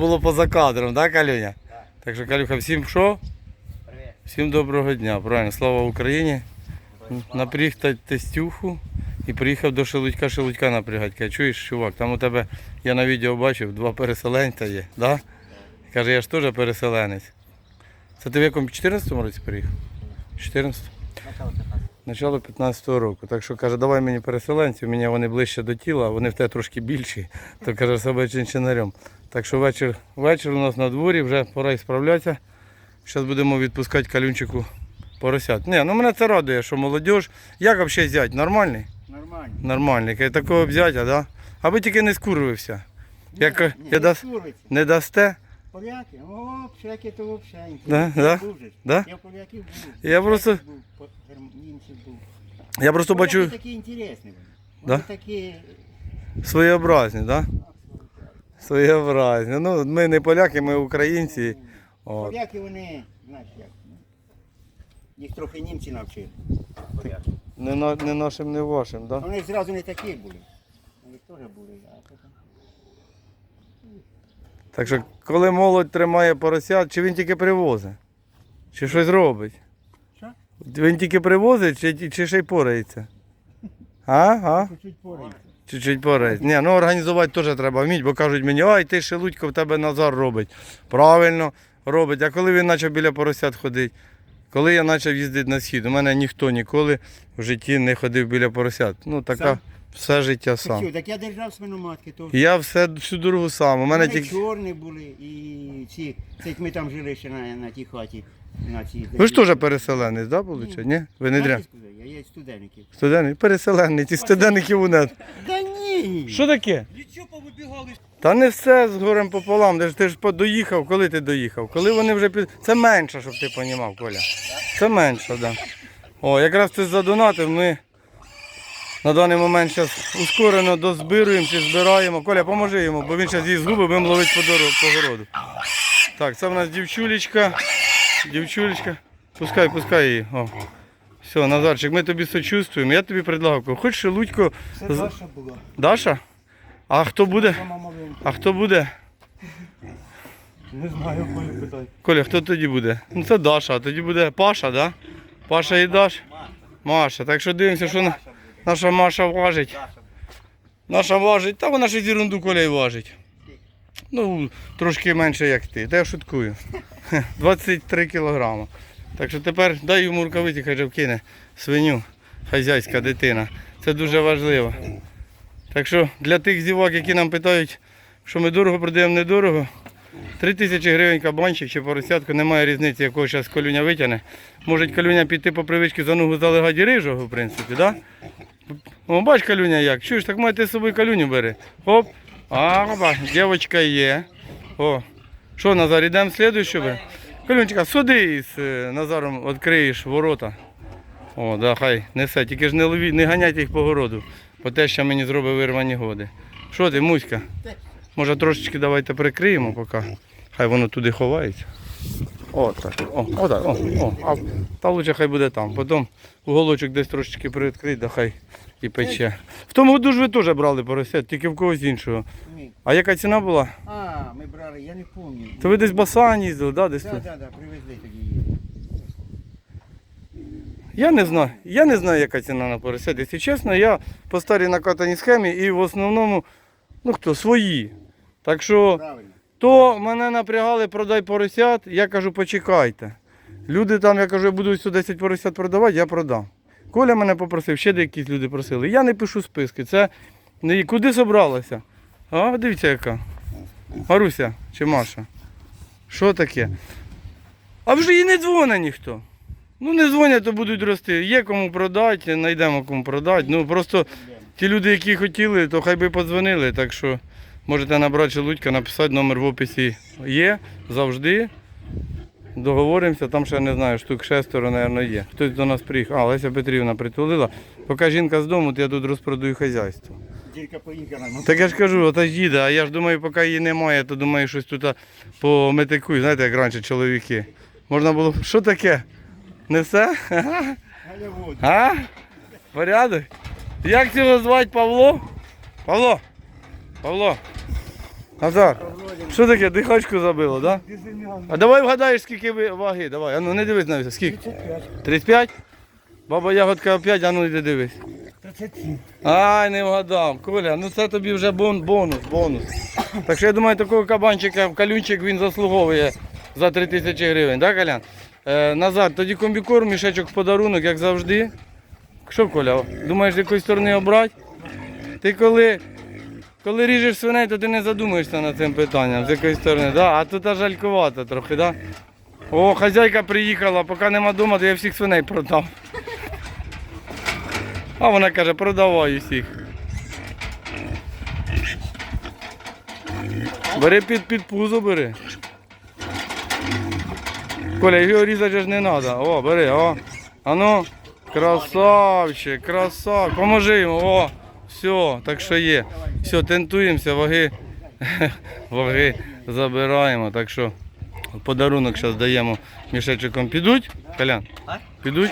Було поза кадром, так, Калюня? Так що, Калюха, всім що? Привіт. Всім доброго дня, правильно, слава Україні. Напріг тестюху і приїхав до Шелудька, Шелудька напрягати. Каже, чуєш, чувак, там у тебе, я на відео бачив, два переселенця є, да? Каже, я ж теж переселенець. Це ти в якому 14-му році приїхав? 14? Начало 15. Начало 15-го року. Так що каже, давай мені переселенців, мені вони ближче до тіла, а вони в тебе трошки більші, то каже себе чинчинарем. Так що вечір, вечір у нас на дворі, вже пора і справлятися. Зараз будемо відпускати калюнчику поросят. Ні, ну мене це радує, що молодь. Як взагалі зять? Нормальний? Нормальний. Каже, такого взяття, да? Аби тільки не скурвився. Як Ні, я не дас- Не дасте? Поляки? О, поляки то взагалі. Да, да, да. Я поляків був. Я просто- Був, німців був. Я просто Поляки бачу такі інтересні. Да? Такі... своєобразні, так? Да? Своєобразні. Ну, ми не поляки, ми українці. От. Поляки вони, знаєш як, ну, їх трохи німці навчили. Поляки. Не, на, не нашим, не вашим, да? Вони зразу не такі були. Вони теж були, а потім... Так що, коли молодь тримає поросят, чи він тільки привозить? Чи щось робить? Що? Він тільки привозить, чи, чи ще й порається? А? А? Чуть-чуть порається. Чуть-чуть порається. Ні, ну організувати теж треба вміти, бо кажуть мені, ай, ти шелудько, в тебе Назар робить. Правильно робить. А коли він почав біля поросят ходити? Коли я почав їздити на схід, у мене ніхто ніколи в житті не ходив біля поросят. Ну, така Сам? Все життя сам. що, так я держав свиноматки, то Я все всю дорогу сам. У мене тільки. чорні були і ці, це як ми там жили ще на, на тій хаті. На цій, Ви ж теж переселенець, да, виходить? Ні? Ви не дря. Я є студентиків. Студенник, переселенець, ці студенників у нас. Да ні! Що таке? Нічого повибігали. Та не все з горем пополам. Ти ж, ти ж по- доїхав, коли ти доїхав? Коли вони вже під. Це менше, щоб ти розумів, Коля. Це менше, так. Да. О, якраз ти задонатив, ми на даний момент зараз ускорено дозбируємо чи збираємо. Коля, поможи йому, бо він зараз її згубить, будемо ловити по, дорогу, по городу. Так, це в нас дівчулечка. Дівчулечка. Пускай, пускай її. О. Все, Назарчик, ми тобі сочувствуємо. Я тобі предлагав. Хоч шелудько. Це Даша була. Даша? А хто буде? А хто буде? Не знаю, коли питай. Коля, хто тоді буде? Ну це Даша, а тоді буде Паша, да? Паша і Даш? Маша. Так що дивимося, що на- наша Маша важить. Наша важить, та вона ж ерунду Коля і важить. Ну, трошки менше, як ти. Та я шуткую. 23 кілограма. Так що тепер дай йому рукавиці, хай же вкине свиню, хазяйська дитина. Це дуже важливо. Так що для тих зівак, які нам питають, що ми дорого продаємо недорого, 3 тисячі гривень кабанчик чи поросятку, немає різниці, якого зараз колюня витягне. Може колюня піти по привичці за ногу залегати рижого, в принципі, да? О, бач калюня як. Чуєш, так майте з собою калюню бери. Оп. А, ба, дівчинка є. О. Що, Назар, йдемо слідуючу бери? Калюнчика, суди із е, Назаром відкриєш ворота. О, да, хай несе. Тільки ж не ловіть, не ганяйте їх по городу. Бо те, що мені зробить вирвані годи. Що ти, Муська? Може трошечки давайте прикриємо поки. Хай воно туди ховається. О, так. О, о, так, о, о. А, та лучше хай буде там. Потім уголочок десь трошечки привідкрить, да хай і пече. В тому году ж ви теж брали поросят, тільки в когось іншого. Ні. А яка ціна була? А, ми брали, я не пам'ятаю. То ви десь Басан їздили, да, десь Так, тут? так, так, привезли тоді її. Я не знаю. Я не знаю, яка ціна на поросят. Якщо чесно, я по старій накатаній схемі і в основному, ну хто, свої. Так що. Правильно. То мене напрягали, продай поросят, я кажу, почекайте. Люди там, я кажу, я буду сюди 10 поросят продавати, я продам. Коля мене попросив, ще деякі люди просили. Я не пишу списки. Це не куди собралася? А, дивіться яка. Маруся чи Маша. Що таке? А вже їй не дзвонить ніхто. Ну не дзвонять, то будуть рости. Є кому продати, знайдемо кому продати. Ну просто ті люди, які хотіли, то хай би подзвонили. Так що можете набрати Шелудька, написати номер в описі є завжди. Договоримося, там ще не знаю, штук шестеро, мабуть, є. Хтось до нас приїхав. А, Леся Петрівна притулила. Поки жінка з дому, то я тут розпродаю хазяйство. Так я ж кажу, ота ж їде, а я ж думаю, поки її немає, то думаю, щось тут пометикую, знаєте, як раніше чоловіки. Можна було. Що таке? Не все? А? Порядок? Як цього звати Павло? Павло? Павло? Назар, що таке, дихачку забило, так? Да? А давай вгадаєш, скільки ви ваги, давай. А ну не дивись на віса. Скільки? 35? Баба ягодка 5, а ну йди дивись. 37. Ай, не вгадав. Коля, ну це тобі вже бон, бонус, бонус. Так що я думаю, такого кабанчика, калюнчик він заслуговує за 3 тисячі гривень, так, Колян? Е, Назад, тоді комбікорм, мішечок в подарунок, як завжди. Що, Коля, думаєш, з якої сторони обрати? Ти коли, коли ріжеш свиней, то ти не задумуєшся над цим питанням, з якої сторони, да? а тут аж жалькувато трохи. Да? О, хазяйка приїхала, поки нема вдома, то я всіх свиней продав. А вона каже, продавай усіх. Бери під, під пузо, бери. Коля, його різати ж не треба. О, бери, о. А ну, красавчик, красавчик. Поможи йому, о. Все, так що є. Все, тентуємося, ваги. Ваги забираємо. Так що подарунок зараз даємо мішечиком. Підуть? Колян? Підуть?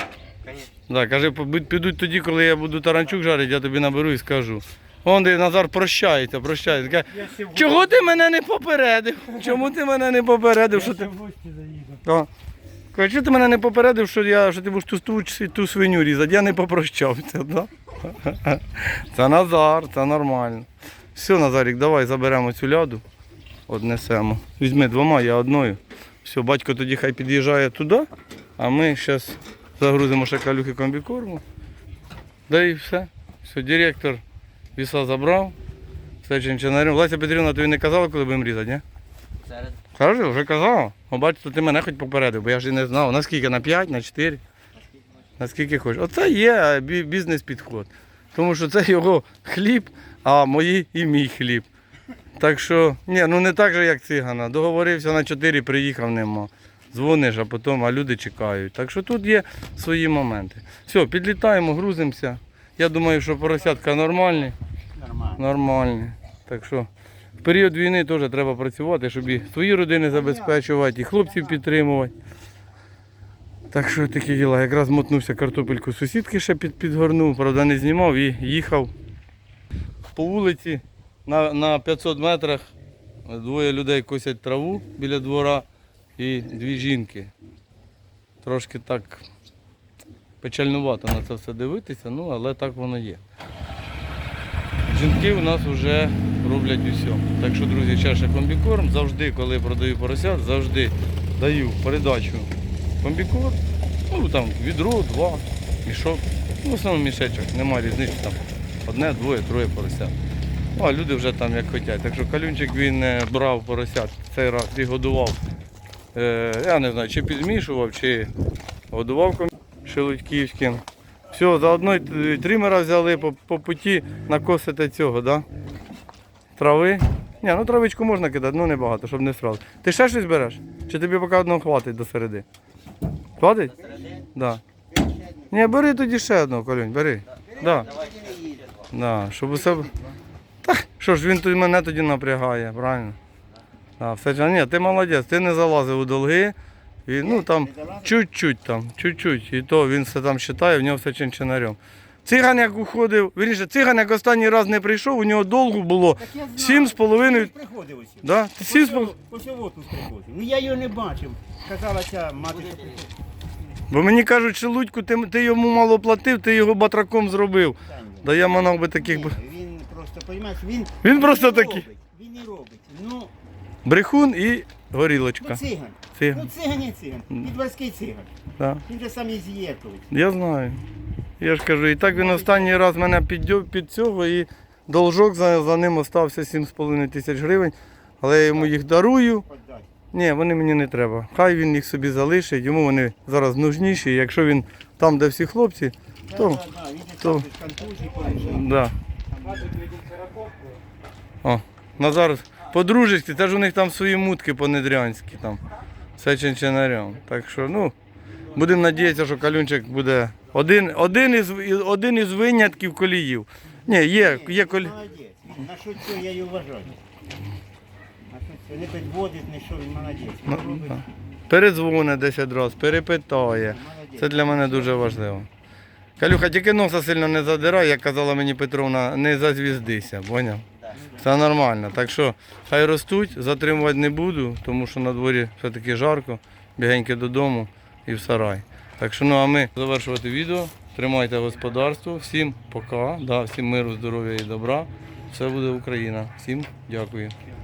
Да, каже, підуть тоді, коли я буду таранчук жарити, я тобі наберу і скажу. Вон де Назар прощається, прощається. Каже, Чого ти мене не попередив? Чому ти мене не попередив? Що ти... Каже, чого ти мене не попередив, що, я, що ти будеш ту, ту, ту свиню різати? Я не попрощався. Да? Це Назар, це нормально. Все, Назарік, давай заберемо цю ляду, однесемо. Візьми двома, я одною. Все, батько тоді хай під'їжджає туди, а ми зараз загрузимо ще калюхи комбікорму. Да і все. Все, директор віса забрав. Все чинчинарем. Леся Петрівна, тобі не казала, коли будемо різати, ні? Серед. Кажу, вже казав. О, бачите, ти мене хоч попередив, бо я ж і не знав. Наскільки? На 5, на 4? Наскільки хочеш. Оце є бізнес-підход. Тому що це його хліб, а мої і мій хліб. Так що, ні, ну не так же, як цигана. Договорився на 4, приїхав нема. Дзвониш, а потім, а люди чекають. Так що тут є свої моменти. Все, підлітаємо, грузимося. Я думаю, що поросятка нормальні. Нормальні. Так що період війни теж треба працювати, щоб і свої родини забезпечувати, і хлопців підтримувати. Так що такі діла. Якраз мотнувся картопельку сусідки ще під, підгорнув, правда не знімав і їхав. По вулиці на, на 500 метрах двоє людей косять траву біля двора і дві жінки. Трошки так печальнувато на це все дивитися, ну але так воно є. Жінки у нас вже роблять усе. Так що, друзі, чаша комбікорм. Завжди, коли продаю поросят, завжди даю передачу комбікорм. Ну там відро, два, мішок. Ну, в основному мішечок, немає різниці там. Одне, двоє, троє поросят. Ну, а люди вже там як хочуть. Так що калюнчик він е, брав поросят цей раз і годував. Е, я не знаю, чи підмішував, чи годував шелудьківським. Все, заодно тримера взяли по, по путі накосити цього, да? Трави. Ні, ну травичку можна кидати, ну небагато, щоб не сразу. Ти ще щось береш? Чи тобі поки одного хватить до середи? Хватить? Да. Ні, бери тоді ще одного, Колюнь, бери. Да. Да, щоб усе. Та, що ж він тоді мене тоді напрягає, правильно? Да, все ні, ти молодець, ти не залазив у долги. І, ну там чуть-чуть там, чуть-чуть. І то він все там вважає, в нього все чинчинарем. Циган як уходив, вірніше, циган як останній раз не прийшов, у нього долгу було Так я знаю. сім з половиною. Приходив усім. Да? Сім з пол- Ось приходив. Ну я його не бачив. Казала ця мати, що приходить. Бо мені кажуть, що Лудьку, ти, ти йому мало платив, ти його батраком зробив. Та ні. Да я манав би таких. б- Ні, Він просто, розумієш, він... Він просто не такий. робить, Він не робить. Ну, Брехун і ну горілочка. циган. Циган. Ну циган є циган. Підварський циган. Да. Він же сам із є. Я знаю. Я ж кажу, і так він останній раз мене піддьо- під цього і должок за, за ним остався 7,5 тисяч гривень. Але я йому їх дарую. Ні, вони мені не треба. Хай він їх собі залишить, йому вони зараз нужніші. Якщо він там, де всі хлопці, то то- да. О, Назар, по-дружечки, це у них там свої мутки по-недрянськи там. Все чинчинарем. Так що, ну, будемо надіятися, що калюнчик буде один, один, із, один із винятків коліїв. Ні, є, є він колі. Молодець. На що цього я його вважаю. На що це не підводить, не що, він молодець. Ну, робить. да. Передзвоне 10 разів, перепитає. Молодець. Це для мене дуже важливо. Калюха, тільки носа сильно не задирай, як казала мені Петровна, не зазвіздися, поняв? Це нормально. Так що хай ростуть, затримувати не буду, тому що на дворі все-таки жарко, бігеньки додому і в сарай. Так що ну а ми завершувати відео. Тримайте господарство. Всім пока. Да, всім миру, здоров'я і добра. Все буде Україна. Всім дякую.